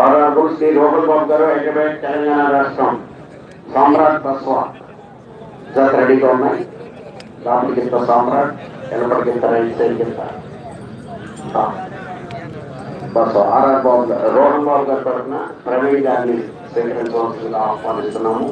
ఆర్ఆర్బు శ్రీ రోహన్ బాబు గారు హైదరాబాద్ తెలంగాణ రాష్ట్రం. సామ్రాట్ బస్వా. జత రెడీగా ఉన్నాయి. లోపలికింత సామ్రాట్ వెనపటికింత రైట్ సైడ్ కింద. బస్వా. ఆర్ఆర్ బాబు గారు రోహన్ బాబు గారి తరఫున ప్రవీణ్ గారిని స్వీకరించవలసిందిగా ఆహ్వానిస్తున్నాము.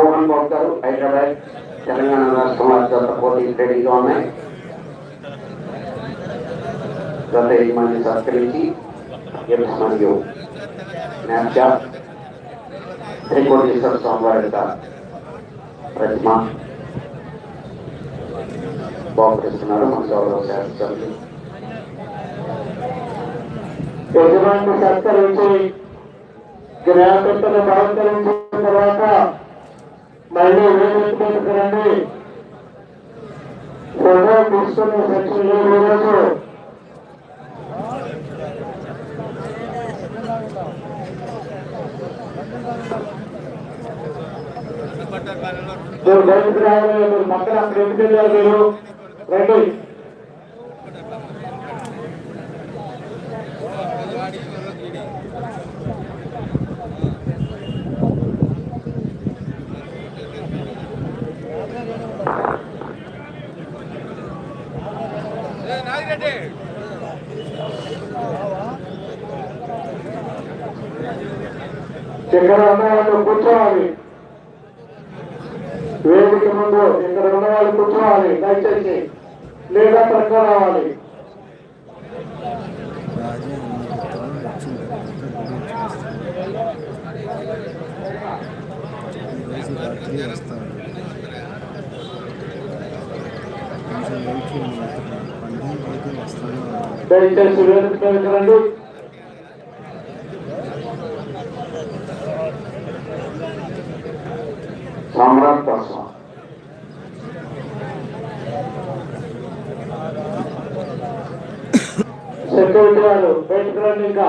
శ్రీ రోహన్ బాబు గారు హైదరాబాద్ తెలంగాణ రాష్ట్రం వారి జత పోటీ రెడీగా ఉన్నాయి గత యజమాని సత్కరించి ఎమ్స్ మరియు న్యాప్చా త్రికోటేశ్వర స్వామివారి యొక్క ప్రతిమ బాగుపరుస్తున్నారు మన గౌరవ శాస్త్రం యజమాని సత్కరించి జ్ఞాపకతను బహుకరించిన తర్వాత మళ్ళీ వేదికకు రండి ఫోటో ఈరోజు. మీరు బయటకు రావాలి మీరు అక్కడ ఎందుకు వెళ్ళారు మీరు? రండి. ఇక్కడ ఉన్న వాళ్ళు కూర్చోవాలి. వేదిక ముందు ఇక్కడ ఉన్న వాళ్ళు కూర్చోవాలి. దయచేసి లేదా ప్రక్క రావాలి. రాజే దయచేసి వేదిక సామ్రాట్ బస్వా సెక్యూరిటీ బయటకు రండి ఇంకా.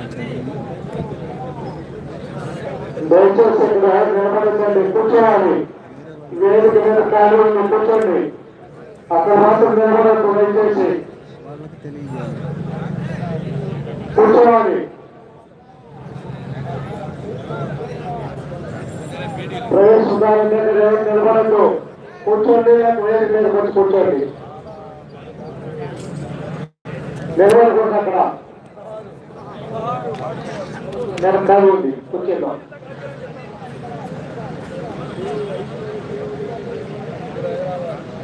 దయచేసి ఇక్కడ నిలబడకండి కూర్చోవాలి. వేదిక మీద ఖాళీ కూర్చోండి. అక్కడ మాత్రం నిలబడద్దు దయచేసి. కూర్చోవాలి. కూర్చోవాలంటే నిలబడద్దు. కూర్చోండి లేకపోతే వేదిక మీదకి వచ్చి కూర్చోండి. నిలబడకూడదు అక్కడ. నేను ఖాళీ ఉంది కూర్చుందాం ఆర్ఆర్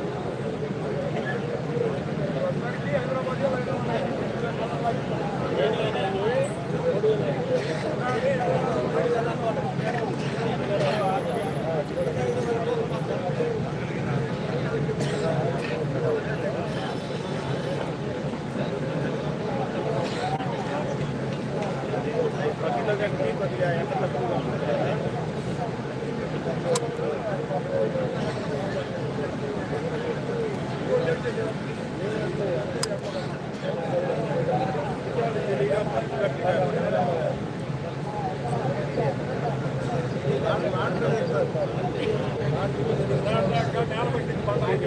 శ్రీ రోహన్ బాబు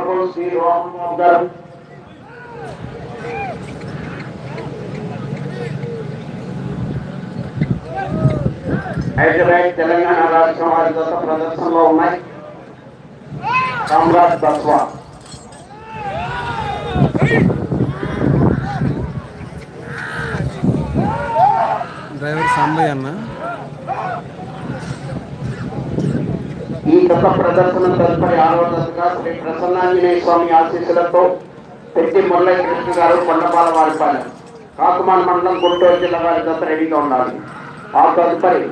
గారు హైదరాబాద్ తెలంగాణ రాష్ట్రం వారి గత ప్రదర్శనలో ఉన్నాయి సామ్రాట్ బస్వా డ్రైవర్ సాంబయ్య అన్న. ఈ గత ప్రదర్శన తదుపరి ఆరవ దశగా శ్రీ ప్రసన్నాంజనేయ స్వామి ఆశీస్సులతో పెట్టి మురళీ కృష్ణ గారు కొండపాల వారిపాలెం కాకుమాన్ మండలం గుంటూరు జిల్లా వారి దశ రెడీగా ఉండాలి. ఆ తదుపరి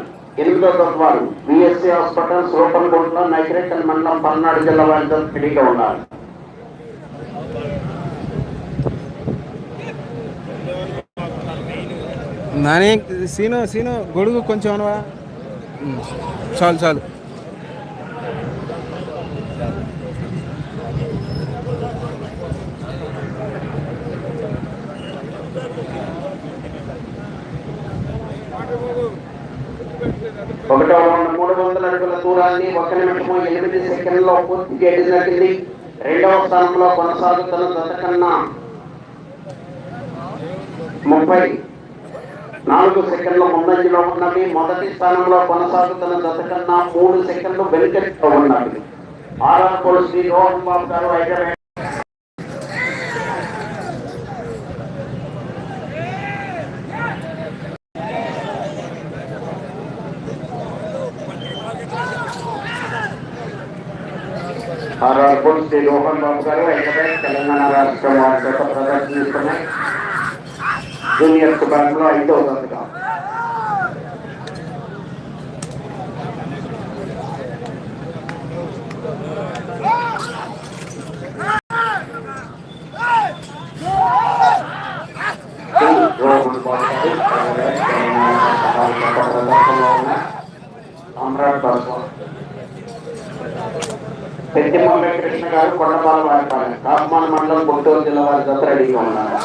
ఎనిమిదో దశ వారు బిఎస్సీ హాస్పిటల్ సోపన్గుంట్లో నైగ్రేషన్ మండలం పల్నాడు జిల్లా వారి దశ రెడీగా ఉండాలి. నాని సీను సీను గొడుగు కొంచెం అనవా? చాలు చాలు. స్థానాన్ని ఒక నిమిషము ఎనిమిది సెకండ్లో పూర్తి చేయడం జరిగింది. రెండవ స్థానంలో కొనసాగుతున్న దశకన్నా ముప్పై నాలుగు సెకండ్ల ముందంజలో ఉన్నవి. మొదటి స్థానంలో కొనసాగుతున్న దశ కన్నా మూడు సెకండ్లు వెనుకట్లో ఉన్నవి. ఆర్ఆర్ పోల్ శ్రీ రోహన్ బాబు గారు హైదరాబాద్ ఆర్ఆర్ శ్రీ లోహన్ బాబు గారు హైదరాబాద్ తెలంగాణ రాష్ట్రం వారి గత ప్రదర్శనిస్తున్నాయి జూనియర్ విభాగంలో ఐదవ దశగా పెద్దిమల్ల కృష్ణ గారు కొండపాల వారిపాలెం కూడా గుంటూరు జిల్లా వారి దశ రెడీగా ఉన్నారు.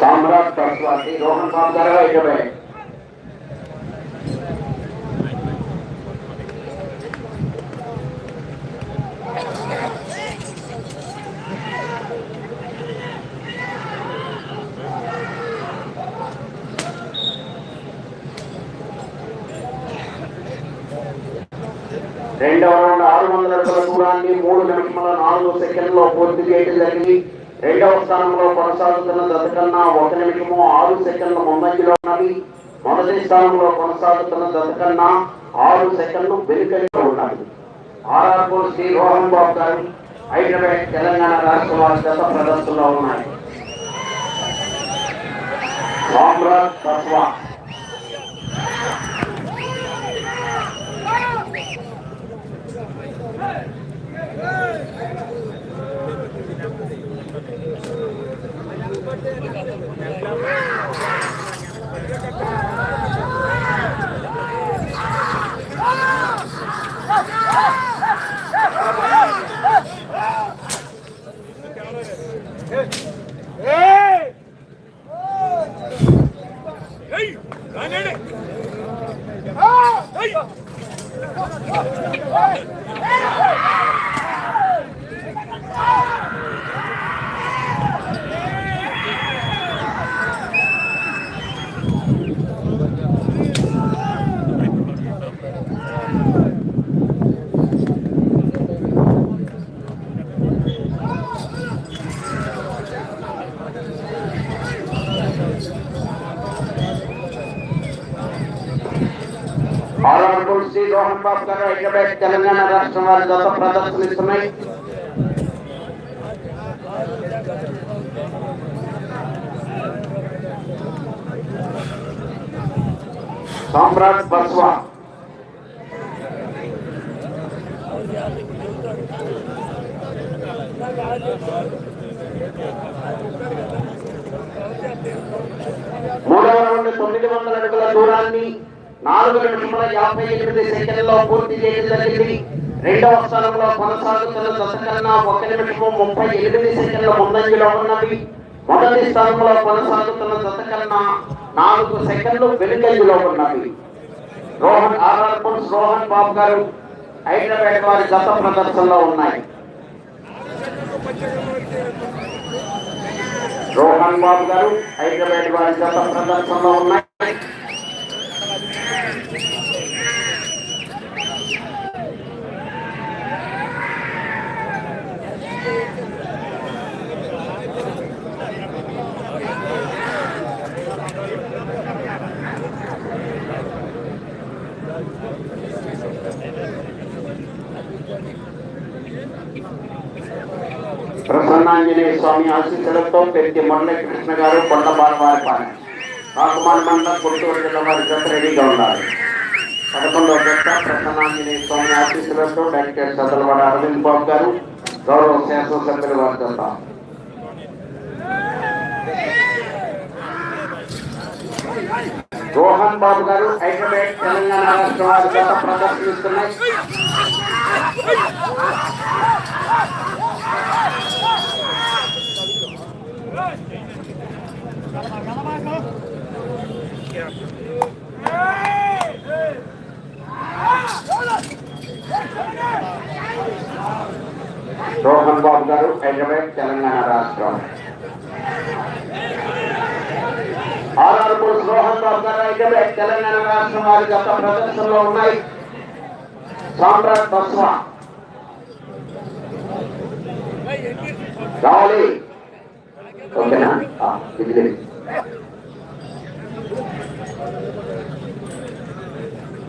సామ్రాట్ సరస్వాతి రోహన్ బాబు గారు హైదరాబాద్ రెండవ రౌండ్ ఆరు వందల అడుగుల దూరాన్ని మూడు నిమిషముల నాలుగు సెకండ్లో పూర్తి చేయడం జరిగింది రెండవ స్థానంలో కొనసాగుతున్న దశ కన్నా ఒక నిమిషము ఆరు సెకండ్ల ముందంజలో ఉన్నది మొదటి స్థానంలో కొనసాగుతున్న దశ కన్నా ఆరు సెకండ్లు వెనుకలో ఉన్నది ఆర్ఆర్పూర్ శ్రీ రోహన్ బాబు గారు హైదరాబాద్ తెలంగాణ రాష్ట్ర వారి గత ప్రదర్శనలో ఉన్నాయి సామ్రాట్ తత్వ ఆర్ఆర్పూర్ శ్రీ రోహన్ బాబు గారు హైదరాబాద్ తెలంగాణ రాష్ట్రం వారి గత ప్రదర్శనిస్తున్నాయి సామ్రాట్ బస్వా మూడవ రౌండ్ తొమ్మిది వందల అడుగుల దూరాన్ని నాలుగు నిమిషముల యాభై ఎనిమిది సెకండ్లో పూర్తి చేయడం జరిగింది రెండవ స్థానంలో కొనసాగుతున్న దశ కన్నా ఒక నిమిషము ముప్పై ఎనిమిది సెకండ్ల ముందంజలో ఉన్నది. మొదటి స్థానంలో కొనసాగుతున్న దశ కన్నా నాలుగు సెకండ్లు వెనుకంజలో ఉన్నవి రోహన్ ఆర్ఆర్ పుల్స్ రోహన్ బాబు గారు హైదరాబాద్ వారి గత ప్రదర్శనలో ఉన్నాయి. రోహన్ బాబు గారు హైదరాబాద్ వారి గత ప్రదర్శనలో ఉన్నాయి. ప్రసన్నాంజనేయ స్వామి ఆశీస్సులతో పెద్ద మురళీ కృష్ణ గారు కొండ బాలవారిపాలెం కాకుమాన మండలం గుంటూరు జిల్లా వారి జత రెడీగా ఉండాలి. పదకొండవ జత ప్రసన్నాంజనేయ స్వామి ఆశీస్సులతో డాక్టర్ చదలవాడ అరవింద్ బాబు గారు గౌరవ శాసనసభ్యులు వారి జత. రోహన్ బాబు గారు హైదరాబాద్ తెలంగాణ రాష్ట్ర వారి జత ప్రదర్శనిస్తున్నాయి రోహన్ బాబు గారు హైదరాబాద్ తెలంగాణ రాష్ట్రం. ఆర్ఆర్ పుల్స్ రోహన్ బాబు గారు హైదరాబాద్ తెలంగాణ రాష్ట్రం. వారి గత ప్రదర్శనలో ఉన్నాయి. సామ్రాట్ బస్వా రావాలి. ఓకేనా? ఆ,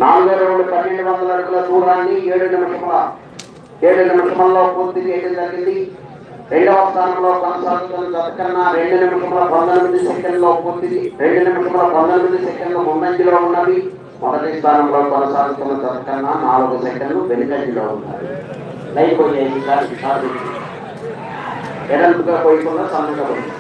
నాలుగో రౌండ్ పన్నెండు వందల అడుగుల దూరాన్ని ఏడు నిమిషముల ఏడు నిమిషముల్లో పూర్తి చేయడం జరిగింది. రెండవ స్థానంలో కొనసాగుతున్న జత కన్నా రెండు నిమిషముల పంతొమ్మిది సెకండ్లో పూర్తి రెండు నిమిషముల పంతొమ్మిది సెకండ్లు ముందంజలో ఉన్నవి. మొదటి స్థానంలో కొనసాగుతున్న జత కన్నా నాలుగు సెకండ్లు వెనుకంజలో ఉన్నవి. లైఫ్ పోయేది కాదు కాదు ఎడల్పుగా పోయకుండా సన్నగా పోయింది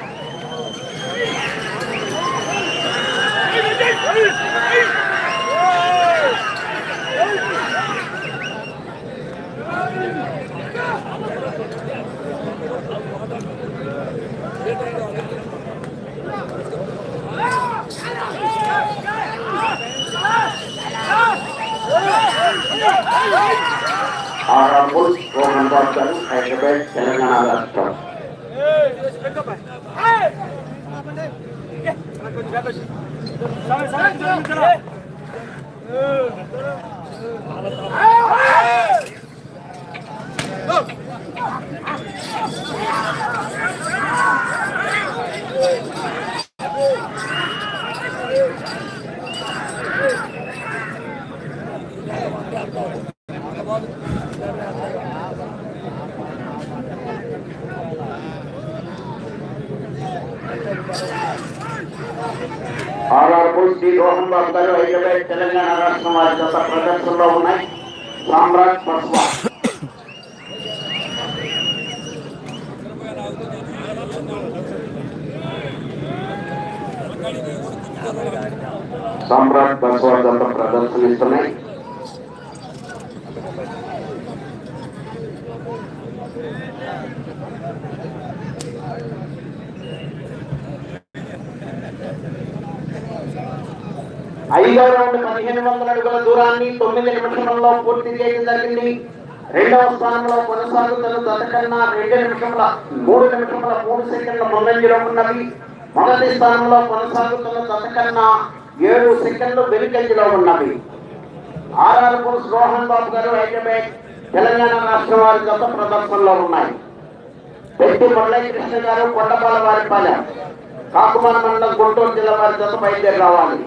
ఆరాపూర్ రోహన్ బాబు గారు హైదరాబాద్ తెలంగాణ రాష్ట్రం శ్రీ Oh! బాబు గారు హైదరాబాద్ తెలంగాణ రాష్ట్రం వారి గత ప్రదర్శనలో ఉన్నాయి సామ్రాట్ పస్వా సామ్రాట్ బస్వా గత ప్రదర్శనిస్తున్నాయి ఐదవ రౌండ్ పదిహేను వందల అడుగుల దూరాన్ని తొమ్మిది నిమిషంలో పూర్తి చేయడం జరిగింది. రెండవ స్థానంలో కొనసాగుతున్న తదకన్నా రెండు నిమిషముల మూడు నిమిషముల మూడు సెకండ్ల ముందంజలో ఉన్నవి మొదటి స్థానంలో కొనసాగుతున్న దశకన్నా ఏడు సెకండ్లు వెనుకంజలో ఉన్నవి ఆర్ఆర్ పురుష్ రోహన్ బాబు గారు హైదరాబాద్ తెలంగాణ రాష్ట్రం వారి గత ప్రదర్శనలో ఉన్నాయి. పెట్టి మురళీకృష్ణ గారు కొండపాల వారిపాలెం కాకుమార్ మండలం గుంటూరు జిల్లా వారి గత బయలుదేరి రావాలి.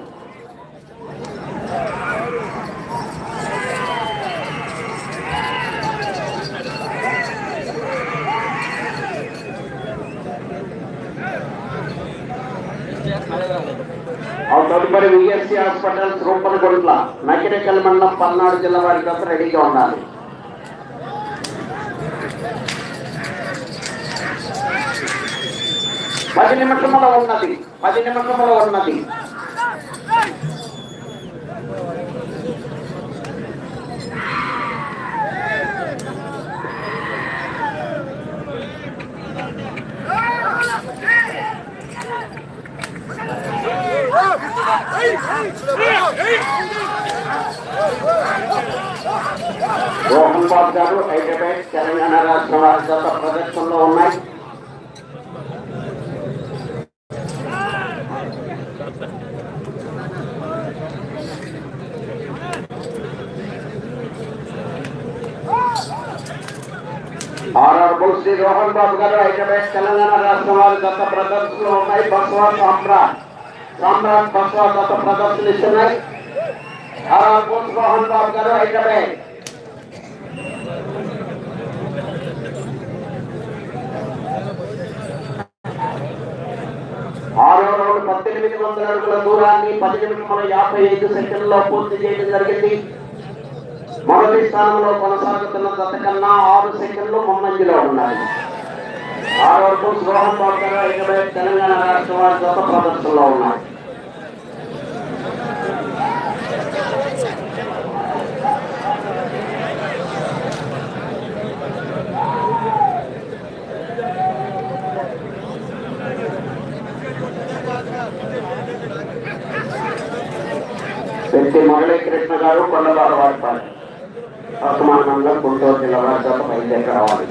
తదుపరి విఎస్సి హాస్పిటల్స్ రూపనగుంట్ల నకిరేకల్ మండలం పల్నాడు జిల్లా వారి కోసం రెడీగా ఉండాలి. పది నిమిషముల ఉన్నది పది నిమిషముల ఉన్నది. రోహన్ బాబు గారు హైదరాబాద్ తెలంగాణ రాష్ట్రం వారి గత ప్రదర్శనలో ఉన్నాయి ఆర్ఆర్ శ్రీ రోహన్ బాబు గారు హైదరాబాద్ తెలంగాణ రాష్ట్రం వారి గత ప్రదర్శనలో ఉన్నాయి బస్వా సామ్రాట్ సామ్రాట్ బస్వా గత ప్రదర్శన ఇస్తున్నాయి ఆర్ఆర్ మోహన్ బాబు గారు హైదరాబాద్. ఆరో రౌండ్ పద్దెనిమిది వందల అడుగుల దూరాన్ని పద్దెనిమిది వందల యాభై ఐదు సెకండ్లో పూర్తి చేయడం జరిగింది. మొదటి స్థానంలో కొనసాగుతున్న గత కన్నా ఆరు సెకండ్లు ముందంజలో ఉన్నాయి. ఆరు వరకు రోహన్ బాబు గారు హైదరాబాద్ తెలంగాణ రాష్ట్రం వారి గత ప్రదర్శనలో ఉన్నాయి పెట్టి మురళీ కృష్ణ గారు కొండబాల వారిపాలి వర్తమానంలో గుంటూరు జిల్లా వారి గత బయలుదేరి రావాలి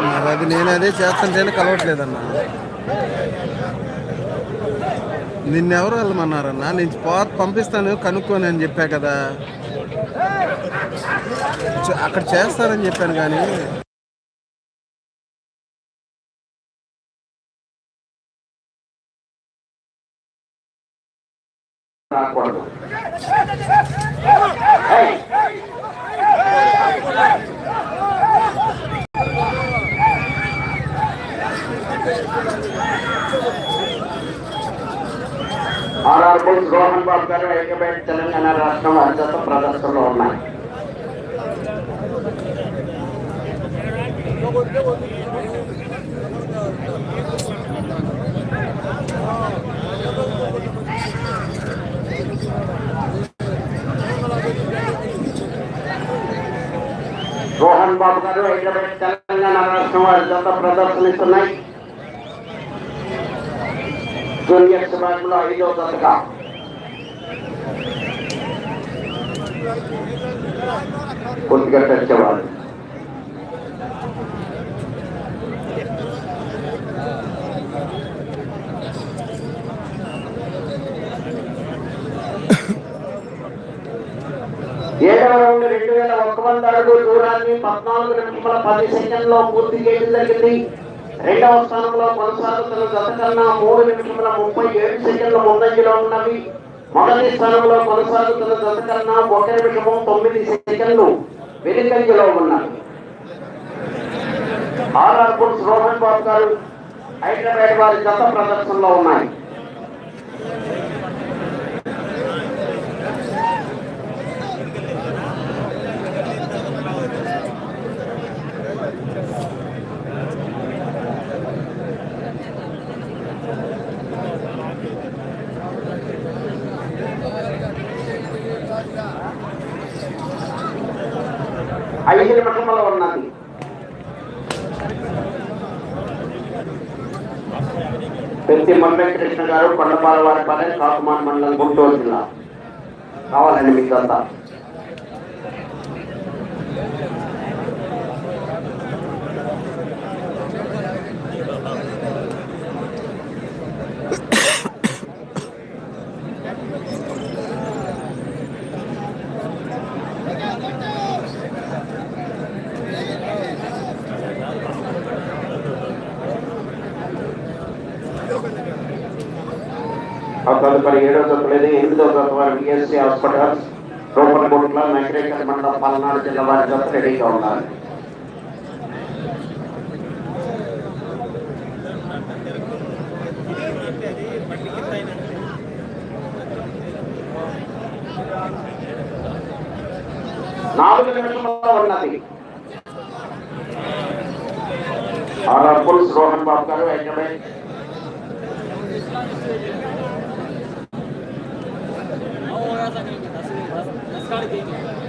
మరి అది నేను అదే చేస్తుంటేనే కలవట్లేదన్న. నిన్నెవరు వెళ్ళమన్నారన్న? నేను పోత పంపిస్తాను కనుక్కొని అని చెప్పా కదా. అక్కడ చేస్తారని చెప్పాను కానీ. రాకూడదు ఆర్ఆర్ బుల్స్ రోహన్ బాబు గారు హైదరాబాద్ తెలంగాణ రాష్ట్రం అత్యంత ప్రదర్శనలో ఉన్నాయి రోహన్ బాబు గారు హైదరాబాద్ తెలంగాణ రాష్ట్రం వారి జత ప్రదర్శనిస్తున్నాయి జూనియర్ విభాగంలో ఐదో జతగా కొద్దిగా తెచ్చేవాళ్ళు ఏడవ రౌండ్ రెండు వేల ఒక్క వంద అడుగుల దూరాన్ని పద్నాలుగు నిమిషముల పది సెకండ్లో పూర్తి చేయడం జరిగింది. రెండవ స్థానంలో కొనసాగుతున్న గత కన్నా మూడు నిమిషముల ముప్పై ఏడు సెకండ్ల ముందంజలో ఉన్నవి. మొదటి స్థానంలో కొనసాగుతున్న జత కన్నా ఒక నిమిషము తొమ్మిది సెకండ్లు వెనుకంజలో ఉన్నారు. ఆర్ఆర్ బుల్స్ రోహన్ బాబు గారు హైదరాబాద్ వారి జత ప్రదర్శనలో ఉన్నాయి. ఐదు నిమిషంలో ఉన్నది. పెద్ది కృష్ణ గారు కొండపాల వారి పల్లె కాకుమాన్ మండలం గుంటూరు జిల్లా. కావాలండి మీకు అంతా తొమ్మిది ఎనిమిదో తొమ్మిది వారి బిఎస్సి హాస్పిటల్ రూపనగుంట్ల వెంకటేశ్వర మండలం పల్నాడు జిల్లా వారి జత రెడీగా ఉండాలి నాలుగు నిమిషంలో ఉన్నది. ఆర్ఆర్ పుల్స్ రోహన్ బాబు గారు హైదరాబాద్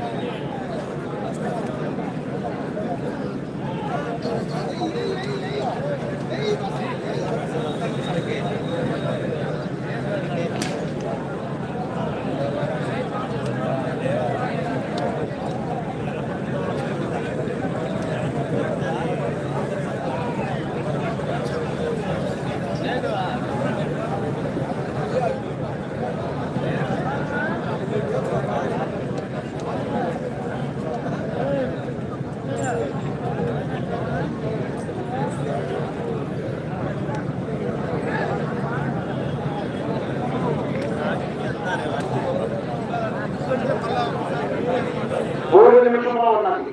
మూడు నిమిషంలో ఉన్నది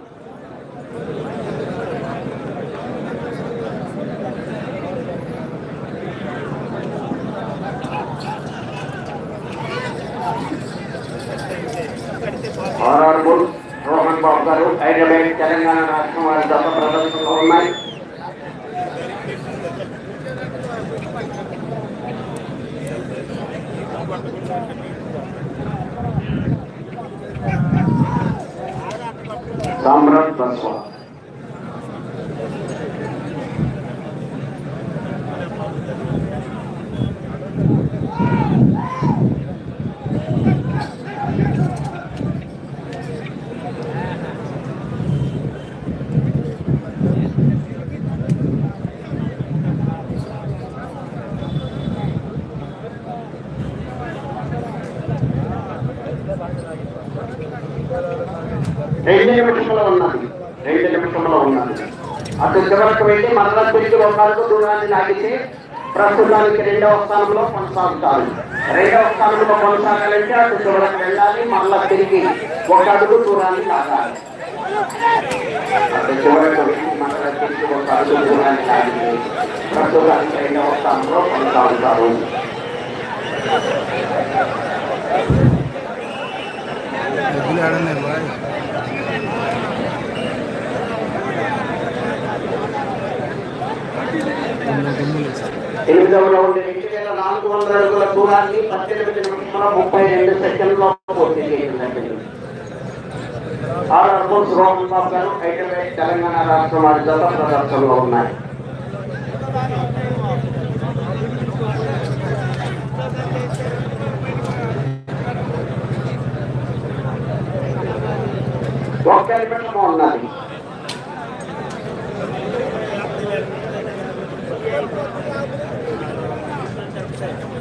ఆర్ఆర్ బుల్ రోహన్ బాబు గారు హైదరాబాద్ తెలంగాణ రాష్ట్రం వారి దశ ప్రదర్శనలో ఉన్నాయి సామ్రాట్ బస్వా రెండు నిమిషంలో ఉన్నది రెండు నిమిషంలో ఉన్నది అటు చివరకు వెళ్ళి మరలా తిరిగి ఒక అడుగు సాగితే ప్రస్తుతానికి రెండవ స్థానంలో కొనసాగుతారు. రెండవ స్థానంలో కొనసాగాలంటే అటు చివరకు వెళ్ళాలి మళ్ళా తిరిగి ఒక అడుగు దూరాన్ని సాగాలి అటు చివరకు తిరిగి ఒక అడుగు దూరాన్ని ప్రస్తుతానికి రెండవ స్థానంలో కొనసాగుతారు. డబ్బులు బాయ్ ఎనిమిదవలో ఉండే రెండు వేల నాలుగు వందల అడుగుల దూరాన్ని పద్దెనిమిది నిమిషముల ముప్పై రెండు సెకండ్లో పూర్తి చేసిందండి. ఆర్ అర్బోస్ రోహన్ బాబు గారు హైదరాబాద్ తెలంగాణ రాష్ట్రం వారి జత ప్రదర్శనలో ఉన్నాయి. ఒక్క నిమిషం ఉన్నది. ใช่ครับ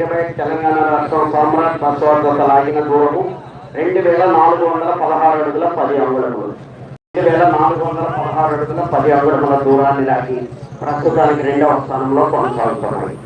బాబు తెలంగాణ రాష్ట్రం సామ్రాట్ బస్వార్గత లాగిన దూరము రెండు వేల నాలుగు వందల పదహారు అడుగుల పది అంగుళములు. రెండు వేల నాలుగు వందల పదహారు అడుగుల పది అంగుళముల దూరాన్ని దాటి ప్రస్తుతానికి రెండవ స్థానంలో కొనసాగుతున్నాయి.